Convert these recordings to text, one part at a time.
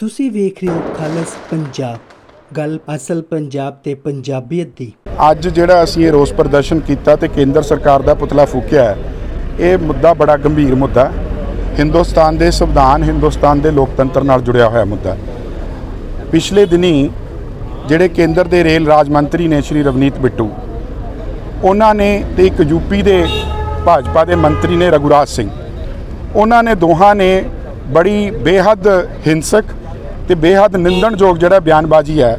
ਤੁਸੀਂ ਵੇਖ ਰਹੇ ਹੋ ਖਾਲਸ ਪੰਜਾਬ। ਗੱਲ ਅਸਲ ਪੰਜਾਬ ਤੇ ਪੰਜਾਬੀਅਤ ਦੀ। ਅੱਜ ਜਿਹੜਾ ਅਸੀਂ ਇਹ ਰੋਸ ਪ੍ਰਦਰਸ਼ਨ ਕੀਤਾ ਤੇ ਕੇਂਦਰ ਸਰਕਾਰ ਦਾ ਪੁਤਲਾ ਫੂਕਿਆ ਹੈ, ਇਹ ਮੁੱਦਾ ਬੜਾ ਗੰਭੀਰ ਮੁੱਦਾ ਹੈ। ਹਿੰਦੁਸਤਾਨ ਦੇ ਸੰਵਿਧਾਨ, ਹਿੰਦੁਸਤਾਨ ਦੇ ਲੋਕਤੰਤਰ ਨਾਲ ਜੁੜਿਆ ਹੋਇਆ ਮੁੱਦਾ ਪਿਛਲੇ ਦਿਨੀ ਜਿਹੜੇ ਕੇਂਦਰ ਦੇ ਰੇਲ ਰਾਜ ਮੰਤਰੀ ਨੇ ਸ਼੍ਰੀ ਰਵਨੀਤ ਬਿੱਟੂ, ਉਹਨਾਂ ਨੇ ਤੇ ਇੱਕ ਯੂਪੀ ਦੇ ਭਾਜਪਾ ਦੇ ਮੰਤਰੀ ਨੇ ਰਘੁਰਾਜ ਸਿੰਘ, ਉਹਨਾਂ ਨੇ ਦੋਹਾਂ ਨੇ ਬੜੀ ਬੇਹੱਦ ਹਿੰਸਕ ਤੇ ਬੇਹੱਦ ਨਿੰਦਣਯੋਗ ਜਿਹੜਾ ਬਿਆਨਬਾਜ਼ੀ ਹੈ,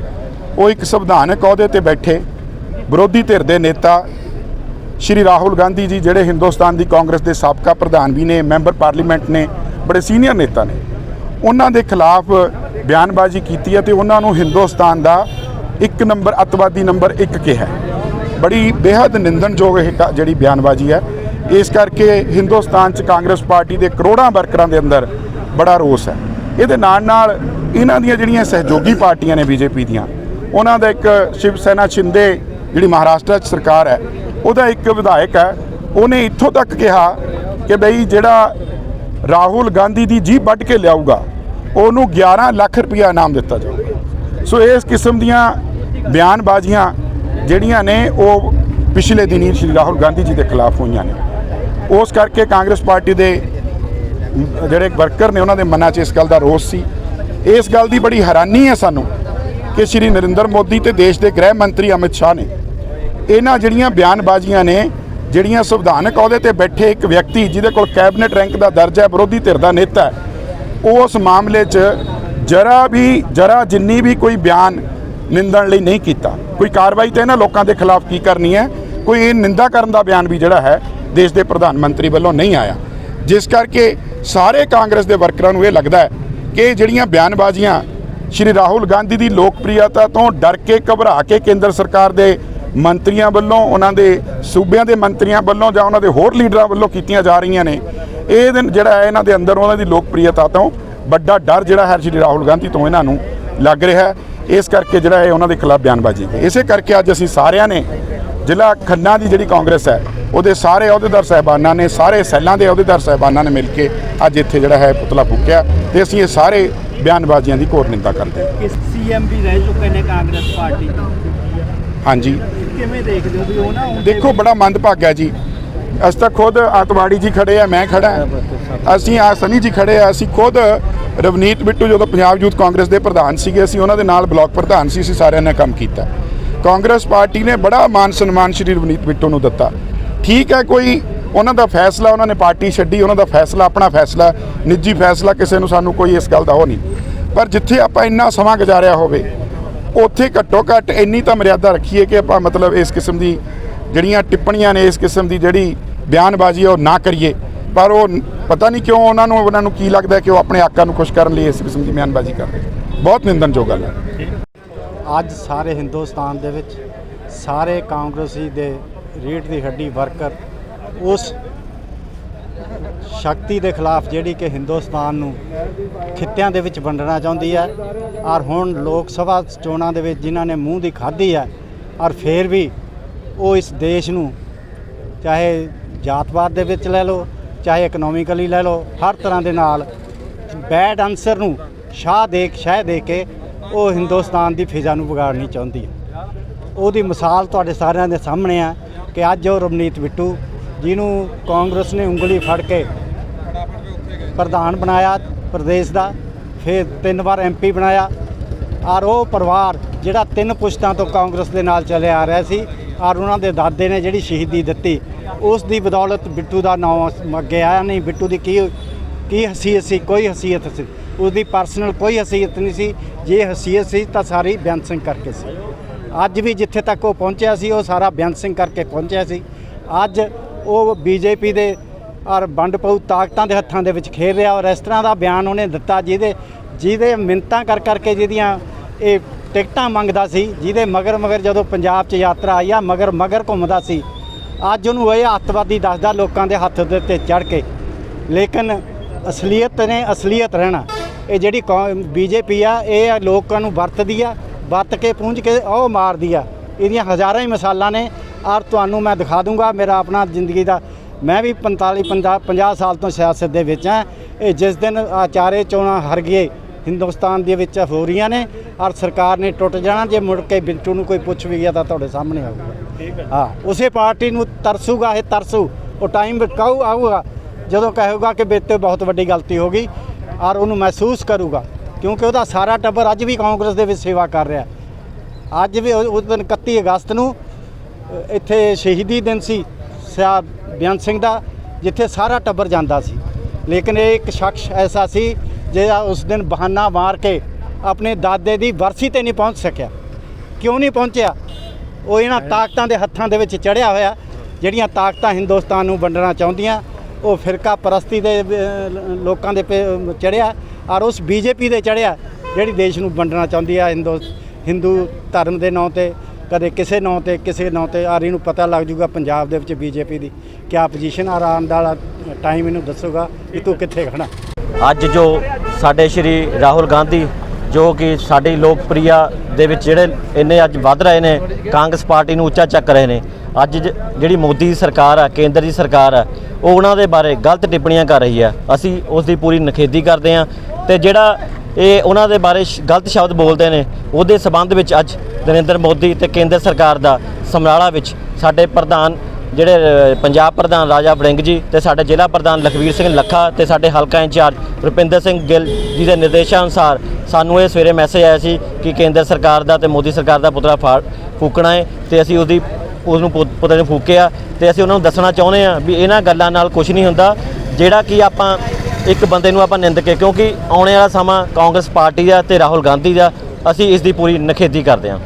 ਉਹ ਇੱਕ ਸੰਵਿਧਾਨਕ ਅਹੁਦੇ ਤੇ ਬੈਠੇ ਵਿਰੋਧੀ ਧਿਰ ਦੇ ਨੇਤਾ ਸ਼੍ਰੀ ਰਾਹੁਲ ਗਾਂਧੀ ਜੀ, ਜਿਹੜੇ ਹਿੰਦੁਸਤਾਨ ਦੀ ਕਾਂਗਰਸ ਦੇ ਸਾਬਕਾ ਪ੍ਰਧਾਨ ਵੀ ਨੇ, ਮੈਂਬਰ ਪਾਰਲੀਮੈਂਟ ਨੇ, ਬੜੇ ਸੀਨੀਅਰ ਨੇਤਾ ਨੇ। ਉਹਨਾਂ ਦੇ ਖਿਲਾਫ ਬਿਆਨਬਾਜ਼ੀ ਕੀਤੀ ਹੈ ਤੇ ਉਹਨਾਂ ਨੂੰ ਹਿੰਦੁਸਤਾਨ ਦਾ ਇੱਕ ਨੰਬਰ, ਅੱਤਵਾਦੀ ਨੰਬਰ 1 ਕਿਹਾ ਬੜੀ ਬੇਹੱਦ ਨਿੰਦਣਯੋਗ ਇਹ ਜਿਹੜੀ ਬਿਆਨਬਾਜ਼ੀ ਹੈ। ਇਸ ਕਰਕੇ ਹਿੰਦੁਸਤਾਨ 'ਚ ਕਾਂਗਰਸ ਪਾਰਟੀ ਦੇ ਕਰੋੜਾਂ ਵਰਕਰਾਂ ਦੇ ਅੰਦਰ ਬੜਾ ਰੋਸ ਹੈ। ਇਹਦੇ ਨਾਲ ਨਾਲ ਇਹਨਾਂ ਦੀਆਂ ਜਿਹੜੀਆਂ ਸਹਿਯੋਗੀ ਪਾਰਟੀਆਂ ਨੇ ਬੀਜੇਪੀ ਦੀਆਂ, ਉਹਨਾਂ ਦਾ ਇੱਕ ਸ਼ਿਵ ਸੈਨਾ ਛਿੰਦੇ ਜਿਹੜੀ ਮਹਾਰਾਸ਼ਟਰ 'ਚ ਸਰਕਾਰ ਹੈ, ਉਹਦਾ ਇੱਕ ਵਿਧਾਇਕ ਹੈ, ਉਹਨੇ ਇੱਥੋਂ ਤੱਕ ਕਿਹਾ ਕਿ ਬਈ ਜਿਹੜਾ ਰਾਹੁਲ ਗਾਂਧੀ ਦੀ ਜੀਭ ਵੱਢ ਕੇ ਲਿਆਊਗਾ, ਉਹਨੂੰ 11 ਲੱਖ ਰੁਪਇਆ ਇਨਾਮ ਦਿੱਤਾ ਜਾਊਗਾ। ਸੋ ਇਸ ਕਿਸਮ ਦੀਆਂ ਬਿਆਨਬਾਜ਼ੀਆਂ ਜਿਹੜੀਆਂ ਨੇ, ਉਹ ਪਿਛਲੇ ਦਿਨੀ ਸ਼੍ਰੀ ਰਾਹੁਲ ਗਾਂਧੀ ਜੀ ਦੇ ਖਿਲਾਫ ਹੋਈਆਂ ਨੇ। ਉਸ ਕਰਕੇ ਕਾਂਗਰਸ ਪਾਰਟੀ ਦੇ ਜਿਹੜੇ ਵਰਕਰ ਨੇ ਉਹਨਾਂ ਦੇ ਮਨਾਂ 'ਚ ਇਸ ਗੱਲ ਦਾ ਰੋਸ ਸੀ। ਇਸ ਗੱਲ ਦੀ ਬੜੀ ਹੈਰਾਨੀ ਹੈ ਸਾਨੂੰ ਕਿ ਸ਼੍ਰੀ ਨਰਿੰਦਰ ਮੋਦੀ ਤੇ ਦੇਸ਼ ਦੇ ਗ੍ਰਹਿ ਮੰਤਰੀ ਅਮਿਤ ਸ਼ਾਹ ਨੇ ਇਹਨਾਂ ਜਿਹੜੀਆਂ ਬਿਆਨਬਾਜ਼ੀਆਂ ਨੇ, ਜਿਹੜੀਆਂ ਸੰਵਿਧਾਨਕ ਅਹੁਦੇ ਤੇ ਬੈਠੇ ਇੱਕ ਵਿਅਕਤੀ ਜਿਹਦੇ ਕੋਲ ਕੈਬਨਿਟ ਰੈਂਕ ਦਾ ਦਰਜਾ ਹੈ, ਵਿਰੋਧੀ ਧਿਰ ਦਾ ਨੇਤਾ ਹੈ, ਉਸ ਮਾਮਲੇ 'ਚ ਜਰਾ ਵੀ, ਜਰਾ ਜਿੰਨੀ ਵੀ ਕੋਈ ਬਿਆਨ ਨਿੰਦਣ ਲਈ ਨਹੀਂ ਕੀਤਾ। ਕੋਈ ਕਾਰਵਾਈ ਤਾਂ ਇਹਨਾਂ ਲੋਕਾਂ ਦੇ ਖਿਲਾਫ ਕੀ ਕਰਨੀ ਹੈ? ਕੋਈ ਇਹ ਨਿੰਦਾ ਕਰਨ ਦਾ ਬਿਆਨ ਵੀ ਜਿਹੜਾ ਹੈ, ਦੇਸ਼ ਦੇ ਪ੍ਰਧਾਨ ਮੰਤਰੀ ਵੱਲੋਂ ਨਹੀਂ ਆਇਆ। ਜਿਸ ਕਰਕੇ ਸਾਰੇ ਕਾਂਗਰਸ ਦੇ ਵਰਕਰਾਂ ਨੂੰ ਇਹ ਲੱਗਦਾ ਹੈ ਕਿ ਜਿਹੜੀਆਂ ਬਿਆਨਬਾਜ਼ੀਆਂ ਸ਼੍ਰੀ ਰਾਹੁਲ ਗਾਂਧੀ ਦੀ ਲੋਕਪ੍ਰਿਯਤਾ ਤੋਂ ਡਰ ਕੇ ਘਬਰਾ ਕੇ ਕੇਂਦਰ ਸਰਕਾਰ ਦੇ ਮੰਤਰੀਆਂ ਵੱਲੋਂ, ਉਹਨਾਂ ਦੇ ਸੂਬਿਆਂ ਦੇ ਮੰਤਰੀਆਂ ਵੱਲੋਂ ਜਾਂ ਉਹਨਾਂ ਦੇ ਹੋਰ ਲੀਡਰਾਂ ਵੱਲੋਂ ਕੀਤੀਆਂ ਜਾ ਰਹੀਆਂ ਨੇ, ਇਹ ਦਿਨ ਜਿਹੜਾ ਹੈ ਇਹਨਾਂ ਦੇ ਅੰਦਰ ਉਹਨਾਂ ਦੀ ਲੋਕਪ੍ਰਿਯਤਾ ਤੋਂ ਵੱਡਾ ਡਰ ਜਿਹੜਾ ਹੈ ਸ਼੍ਰੀ ਰਾਹੁਲ ਗਾਂਧੀ ਤੋਂ ਇਹਨਾਂ ਨੂੰ ਲੱਗ ਰਿਹਾ ਹੈ। ਇਸ ਕਰਕੇ ਜਿਹੜਾ ਇਹ ਉਹਨਾਂ ਦੇ ਖਿਲਾਫ ਬਿਆਨਬਾਜ਼ੀ ਇਸੇ ਕਰਕੇ ਅੱਜ ਅਸੀਂ ਸਾਰਿਆਂ ਨੇ ਜ਼ਿਲ੍ਹਾ ਖੰਨਾ ਦੀ ਜਿਹੜੀ ਕਾਂਗਰਸ ਹੈ ਉਹਦੇ ਸਾਰੇ ਅਹੁਦੇਦਾਰ ਸਾਹਿਬਾਨਾਂ ਨੇ ਸਾਰੇ ਸੈੱਲਾਂ ਦੇ ਅਹੁਦੇਦਾਰ ਸਾਹਿਬਾਨਾਂ ਨੇ ਮਿਲ ਕੇ ਅੱਜ ਇੱਥੇ ਜਿਹੜਾ ਹੈ ਪੁਤਲਾ ਫੂਕਿਆ ਤੇ ਅਸੀਂ ਇਹ ਸਾਰੇ ਬਿਆਨਬਾਜ਼ੀਆਂ ਦੀ ਘੋਰ ਨਿੰਦਾ ਕਰਦੇ ਹਾਂ। ਸੀਐਮ ਵੀ ਰਹਿ ਚੁੱਕੇ ਨੇ ਕਾਂਗਰਸ ਪਾਰਟੀ ਹਾਂਜੀ। ਕਿਵੇਂ ਦੇਖਦੇ ਹੋ ਵੀ ਉਹ ਨਾ ਦੇਖੋ ਬੜਾ ਮੰਦਭਾਗਾ ਜੀ। ਅਸੀਂ ਤਾਂ ਖੁਦ ਆਤਵਾੜੀ ਜੀ ਖੜੇ ਆ ਮੈਂ ਖੜਾ। ਅਸੀਂ ਆ ਸਨੀ ਜੀ ਖੜੇ ਆ ਅਸੀਂ ਖੁਦ ਰਵਨੀਤ ਬਿੱਟੂ ਜਦੋਂ ਪੰਜਾਬ ਯੂਥ ਕਾਂਗਰਸ ਦੇ ਪ੍ਰਧਾਨ ਸੀਗੇ ਅਸੀਂ ਉਹਨਾਂ ਦੇ ਨਾਲ ਬਲਾਕ ਪ੍ਰਧਾਨ ਸੀ ਅਸੀਂ ਸਾਰਿਆਂ ਨੇ ਕੰਮ ਕੀਤਾ। ਕਾਂਗਰਸ ਪਾਰਟੀ ਨੇ ਬੜਾ ਮਾਨ ਸਨਮਾਨ ਸ਼੍ਰੀ ਰਵਨੀਤ ਬਿੱਟੂ ਨੂੰ ਦਿੱਤਾ। ਠੀਕ ਹੈ ਕੋਈ, ਉਹਨਾਂ ਦਾ ਫੈਸਲਾ, ਉਹਨਾਂ ਨੇ ਪਾਰਟੀ ਛੱਡੀ, ਉਹਨਾਂ ਦਾ ਫੈਸਲਾ, ਆਪਣਾ ਫੈਸਲਾ, ਨਿੱਜੀ ਫੈਸਲਾ, ਕਿਸੇ ਨੂੰ ਸਾਨੂੰ ਕੋਈ ਇਸ ਗੱਲ ਦਾ ਉਹ ਨਹੀਂ। ਪਰ ਜਿੱਥੇ ਆਪਾਂ ਇੰਨਾ ਸਮਾਂ ਗੁਜ਼ਾਰਿਆ ਹੋਵੇ, ਉੱਥੇ ਘੱਟੋ ਘੱਟ ਇੰਨੀ ਤਾਂ ਮਰਿਆਦਾ ਰੱਖੀਏ ਕਿ ਆਪਾਂ ਮਤਲਬ ਇਸ ਕਿਸਮ ਦੀ ਜਿਹੜੀਆਂ ਟਿੱਪਣੀਆਂ ਨੇ, ਇਸ ਕਿਸਮ ਦੀ ਜਿਹੜੀ ਬਿਆਨਬਾਜ਼ੀ ਉਹ ਨਾ ਕਰੀਏ। ਪਰ ਉਹ ਪਤਾ ਨਹੀਂ ਕਿਉਂ ਉਹਨਾਂ ਨੂੰ ਉਹਨਾਂ ਨੂੰ ਕੀ ਲੱਗਦਾ ਕਿ ਉਹ ਆਪਣੇ ਆਕਾ ਨੂੰ ਖੁਸ਼ ਕਰਨ ਲਈ ਇਸ ਕਿਸਮ ਦੀ ਬਿਆਨਬਾਜ਼ੀ ਕਰ ਰਹੇ ਬਹੁਤ ਨਿੰਦਨਯੋਗ ਗੱਲ ਹੈ। ਅੱਜ ਸਾਰੇ ਹਿੰਦੁਸਤਾਨ ਦੇ ਵਿੱਚ ਸਾਰੇ ਕਾਂਗਰਸੀ ਦੇ ਰੀੜ ਦੀ ਹੱਡੀ ਵਰਕਰ, ਉਸ ਸ਼ਕਤੀ ਦੇ ਖਿਲਾਫ ਜਿਹੜੀ ਕਿ ਹਿੰਦੁਸਤਾਨ ਨੂੰ ਖਿੱਤਿਆਂ ਦੇ ਵਿੱਚ ਵੰਡਣਾ ਚਾਹੁੰਦੀ ਹੈ, ਔਰ ਹੁਣ ਲੋਕ ਸਭਾ ਚੋਣਾਂ ਦੇ ਵਿੱਚ ਜਿਨ੍ਹਾਂ ਨੇ ਮੂੰਹ ਦੀ ਖਾਧੀ ਹੈ, ਔਰ ਫੇਰ ਵੀ ਉਹ ਇਸ ਦੇਸ਼ ਨੂੰ ਚਾਹੇ ਜਾਤਵਾਦ ਦੇ ਵਿੱਚ ਲੈ ਲਓ, ਚਾਹੇ ਇਕਨੋਮਿਕਲੀ ਲੈ ਲਓ, ਹਰ ਤਰ੍ਹਾਂ ਦੇ ਨਾਲ ਬੈਡ ਆਨਸਰ ਨੂੰ ਸ਼ਾਹ ਦੇ ਸ਼ਹਿ ਦੇ ਕੇ ਉਹ ਹਿੰਦੁਸਤਾਨ ਦੀ ਫਿਜ਼ਾ ਨੂੰ ਵਿਗਾੜਨੀ ਚਾਹੁੰਦੀ ਹੈ। ਉਹਦੀ ਮਿਸਾਲ ਤੁਹਾਡੇ ਸਾਰਿਆਂ ਦੇ ਸਾਹਮਣੇ ਆ ਕਿ ਅੱਜ ਉਹ ਰਵਨੀਤ ਬਿੱਟੂ ਜਿਹਨੂੰ ਕਾਂਗਰਸ ਨੇ ਉਂਗਲੀ ਫੜ ਕੇ ਪ੍ਰਧਾਨ ਬਣਾਇਆ ਪ੍ਰਦੇਸ਼ ਦਾ, ਫਿਰ ਤਿੰਨ ਵਾਰ ਐਮਪੀ ਬਣਾਇਆ। ਔਰ ਉਹ ਪਰਿਵਾਰ ਜਿਹੜਾ ਤਿੰਨ ਪੁਸ਼ਤਾਂ ਤੋਂ ਕਾਂਗਰਸ ਦੇ ਨਾਲ ਚੱਲਿਆ ਆ ਰਿਹਾ ਸੀ, ਔਰ ਉਹਨਾਂ ਦੇ ਦਾਦੇ ਨੇ ਜਿਹੜੀ ਸ਼ਹੀਦੀ ਦਿੱਤੀ, ਉਸ ਦੀ ਬਦੌਲਤ ਬਿੱਟੂ ਦਾ ਨਾਮ ਅੱਗੇ ਆਇਆ ਨਹੀਂ। ਬਿੱਟੂ ਦੀ ਕੀ ਕੀ ਹਸੀਅਤ ਸੀ? ਕੋਈ ਹਸੀਅਤ ਸੀ। ਉਹਦੀ ਪਰਸਨਲ ਕੋਈ ਹਸੀਅਤ ਨਹੀਂ ਸੀ। ਜੇ ਹਸੀਅਤ ਸੀ ਤਾਂ ਸਾਰੀ ਬੇਅੰਤ ਸਿੰਘ ਕਰਕੇ ਸੀ। ਅੱਜ ਵੀ ਜਿੱਥੇ ਤੱਕ ਉਹ ਪਹੁੰਚਿਆ ਸੀ, ਉਹ ਸਾਰਾ ਬੇਅੰਤ ਸਿੰਘ ਕਰਕੇ ਪਹੁੰਚਿਆ ਸੀ। ਅੱਜ ਉਹ ਬੀਜੇਪੀ ਦੇ ਔਰ ਵੰਡ ਪਊ ਤਾਕਤਾਂ ਦੇ ਹੱਥਾਂ ਦੇ ਵਿੱਚ ਖੇਡ ਰਿਹਾ ਔਰ ਇਸ ਤਰ੍ਹਾਂ ਦਾ ਬਿਆਨ ਉਹਨੇ ਦਿੱਤਾ ਜਿਹਦੇ ਜਿਹਦੇ ਮਿੰਤਾਂ ਕਰ ਕਰਕੇ ਜਿਹਦੀਆਂ ਇਹ ਟਿਕਟਾਂ ਮੰਗਦਾ ਸੀ, ਜਿਹਦੇ ਮਗਰ ਮਗਰ ਜਦੋਂ ਪੰਜਾਬ 'ਚ ਯਾਤਰਾ ਆਈ ਆ, ਮਗਰ ਮਗਰ ਘੁੰਮਦਾ ਸੀ। ਅੱਜ ਉਹਨੂੰ ਇਹ ਅੱਤਵਾਦੀ ਦੱਸਦਾ ਲੋਕਾਂ ਦੇ ਹੱਥ ਦੇ ਉੱਤੇ ਚੜ ਕੇ। ਲੇਕਿਨ ਅਸਲੀਅਤ ਨੇ ਅਸਲੀਅਤ ਰਹਿਣਾ। ਇਹ ਜਿਹੜੀ ਬੀਜੇਪੀ ਆ, ਇਹ ਲੋਕਾਂ ਨੂੰ ਵਰਤਦੀ ਆ ਵਰਤ ਕੇ ਪੂੰਝ ਕੇ ਉਹ ਮਾਰਦੀ ਆ। ਇਹਦੀਆਂ ਹਜ਼ਾਰਾਂ ਹੀ ਮਿਸਾਲਾਂ ਨੇ। ਔਰ ਤੁਹਾਨੂੰ ਮੈਂ ਦਿਖਾ ਦੂੰਗਾ ਮੇਰਾ ਆਪਣਾ ਜ਼ਿੰਦਗੀ ਦਾ। ਮੈਂ ਵੀ 45 50 50 ਸਾਲ ਤੋਂ ਸਿਆਸਤ ਦੇ ਵਿੱਚ ਹਾਂ। ਇਹ ਜਿਸ ਦਿਨ ਆਹ ਚਾਰੇ ਚੋਣਾਂ ਹਾਰ ਗਏ ਹਿੰਦੁਸਤਾਨ ਦੇ ਵਿੱਚ ਹੋ ਰਹੀਆਂ ਨੇ ਔਰ ਸਰਕਾਰ ਨੇ ਟੁੱਟ ਜਾਣਾ ਜੇ ਮੁੜ ਕੇ ਬਿੰਟੂ ਨੂੰ ਕੋਈ ਪੁੱਛ ਵੀ ਗਿਆ ਤਾਂ ਤੁਹਾਡੇ ਸਾਹਮਣੇ ਆਊਗਾ। ਹਾਂ। ਉਸੇ ਪਾਰਟੀ ਨੂੰ ਤਰਸੂਗਾ ਇਹ ਤਰਸੂ। ਉਹ ਟਾਈਮ ਕਹੂ ਆਊਗਾ। ਜਦੋਂ ਕਹੇਗਾ ਕਿ ਮੇਰੇ ਤੇ ਬਹੁਤ ਵੱਡੀ ਗਲਤੀ ਹੋ ਗਈ ਔਰ ਉਹਨੂੰ ਮਹਿਸੂਸ ਕਰੂਗਾ। ਕਿਉਂਕਿ ਉਹਦਾ ਸਾਰਾ ਟੱਬਰ ਅੱਜ ਵੀ ਕਾਂਗਰਸ ਦੇ ਵਿੱਚ ਸੇਵਾ ਕਰ ਰਿਹਾ। ਅੱਜ ਵੀ ਉਸ ਦਿਨ 31 ਅਗਸਤ ਨੂੰ ਇੱਥੇ ਸ਼ਹੀਦੀ ਦਿਨ ਸੀ ਸਿਆ ਬੇਅੰਤ ਸਿੰਘ ਦਾ ਜਿੱਥੇ ਸਾਰਾ ਟੱਬਰ ਜਾਂਦਾ ਸੀ। ਲੇਕਿਨ ਇਹ ਇੱਕ ਸ਼ਖਸ ਐਸਾ ਸੀ ਜਿਹੜਾ ਉਸ ਦਿਨ ਬਹਾਨਾ ਮਾਰ ਕੇ ਆਪਣੇ ਦਾਦੇ ਦੀ ਵਰਸੀ ਤੇ ਨਹੀਂ ਪਹੁੰਚ ਸਕਿਆ। ਕਿਉਂ ਨਹੀਂ ਪਹੁੰਚਿਆ? ਉਹ ਇਹਨਾਂ ਤਾਕਤਾਂ ਦੇ ਹੱਥਾਂ ਦੇ ਵਿੱਚ ਚੜਿਆ ਹੋਇਆ ਜਿਹੜੀਆਂ ਤਾਕਤਾਂ ਹਿੰਦੁਸਤਾਨ ਨੂੰ ਵੰਡਣਾ ਚਾਹੁੰਦੀਆਂ। ਉਹ ਫਿਰਕਾ ਪ੍ਰਸਤੀ ਦੇ ਲੋਕਾਂ ਦੇ ਚੜਿਆ ਔਰ ਉਸ ਬੀਜੇਪੀ ਦੇ ਚੜਿਆ, ਜਿਹੜੀ ਦੇਸ਼ ਨੂੰ ਵੰਡਣਾ ਚਾਹੁੰਦੀ ਆ, ਹਿੰਦੂ ਹਿੰਦੂ ਧਰਮ ਦੇ ਨਾਂ ਤੇ, ਕਦੇ ਕਿਸੇ ਨਾਂ ਤੇ, ਕਿਸੇ ਨਾਂ ਤੇ ਆਰੀ ਨੂੰ ਪਤਾ ਲੱਗ ਜੂਗਾ ਪੰਜਾਬ ਦੇ ਵਿੱਚ ਬੀਜੇਪੀ ਦੀ ਕਿਆ ਪੋਜੀਸ਼ਨ ਆ ਆਉਣ ਵਾਲਾ ਟਾਈਮ ਇਹਨੂੰ ਦੱਸੂਗਾ ਕਿ ਤੂੰ ਕਿੱਥੇ ਖੜਾ ਅੱਜ ਜੋ ਸਾਡੇ ਸ਼੍ਰੀ ਰਾਹੁਲ ਗਾਂਧੀ, ਜੋ ਕਿ ਸਾਡੀ ਲੋਕਪ੍ਰਿਆ ਦੇ ਵਿੱਚ ਜਿਹੜੇ ਇੰਨੇ ਅੱਜ ਵੱਧ ਰਹੇ ਨੇ, ਕਾਂਗਰਸ ਪਾਰਟੀ ਨੂੰ ਉੱਚਾ ਚੱਕ ਰਹੇ ਨੇ, ਅੱਜ ਜਿਹੜੀ ਮੋਦੀ ਦੀ ਸਰਕਾਰ ਆ, ਕੇਂਦਰ ਦੀ ਸਰਕਾਰ ਆ ਉਹ ਉਹਨਾਂ ਦੇ ਬਾਰੇ ਗਲਤ ਟਿੱਪਣੀਆਂ ਕਰ ਰਹੀ ਹੈ ਅਸੀਂ ਉਸ ਦੀ ਪੂਰੀ ਨਖੇਦੀ ਕਰਦੇ ਹਾਂ ਤੇ ਜਿਹੜਾ ਇਹ ਉਹਨਾਂ ਦੇ ਬਾਰੇ ਸ਼- ਗਲਤ ਸ਼ਬਦ ਬੋਲਦੇ ਨੇ, ਉਹਦੇ ਸਬੰਧ ਵਿੱਚ ਅੱਜ ਨਰਿੰਦਰ ਮੋਦੀ ਤੇ ਕੇਂਦਰ ਸਰਕਾਰ ਦਾ ਸਮਰਾਲਾ ਵਿੱਚ ਸਾਡੇ ਪ੍ਰਧਾਨ ਜਿਹੜੇ ਪੰਜਾਬ ਪ੍ਰਧਾਨ ਰਾਜਾ ਵੜਿੰਗ ਜੀ ਤੇ ਸਾਡੇ ਜ਼ਿਲ੍ਹਾ ਪ੍ਰਧਾਨ ਲਖਵੀਰ ਸਿੰਘ ਲੱਖਾ ਤੇ ਸਾਡੇ ਹਲਕਾ ਇੰਚਾਰਜ ਰੁਪਿੰਦਰ ਸਿੰਘ ਗਿੱਲ ਜੀ ਦੇ ਨਿਰਦੇਸ਼ਾਂ ਅਨੁਸਾਰ ਸਾਨੂੰ ਇਹ ਸਵੇਰੇ ਮੈਸੇਜ ਆਇਆ ਸੀ ਕਿ ਕੇਂਦਰ ਸਰਕਾਰ ਦਾ ਤੇ ਮੋਦੀ ਸਰਕਾਰ ਦਾ ਪੁਤਲਾ ਫਾੜ ਫੂਕਣਾ ਹੈ ਤੇ ਅਸੀਂ ਉਹਦੀ ਉਸ ਨੂੰ ਪੁ- ਪੁਤਲੇ ਨੂੰ ਫੂਕਿਆ ਤੇ ਅਸੀਂ ਉਹਨਾਂ ਨੂੰ ਦੱਸਣਾ ਚਾਹੁੰਦੇ ਆ ਵੀ ਇਹਨਾਂ ਗੱਲਾਂ ਨਾਲ ਕੁਝ ਨਹੀਂ ਹੁੰਦਾ। ਜਿਹੜਾ ਕਿ ਆਪਾਂ ਇੱਕ ਬੰਦੇ ਨੂੰ ਆਪਾਂ ਨਿੰਦ ਕੇ ਕਿਉਂਕਿ ਆਉਣੇ ਵਾਲਾ ਸਮਾਂ ਕਾਂਗਰਸ ਪਾਰਟੀ ਦਾ ਤੇ ਰਾਹੁਲ ਗਾਂਧੀ ਦਾ, ਅਸੀਂ ਇਸ ਦੀ ਪੂਰੀ ਨਖੇਦੀ ਕਰਦੇ ਹਾਂ।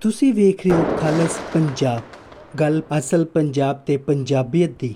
ਤੁਸੀਂ ਵੇਖ ਰਹੇ ਹੋ ਖਾਲਸ ਪੰਜਾਬ। ਗੱਲ ਅਸਲ ਪੰਜਾਬ ਤੇ ਪੰਜਾਬੀਅਤ ਦੀ।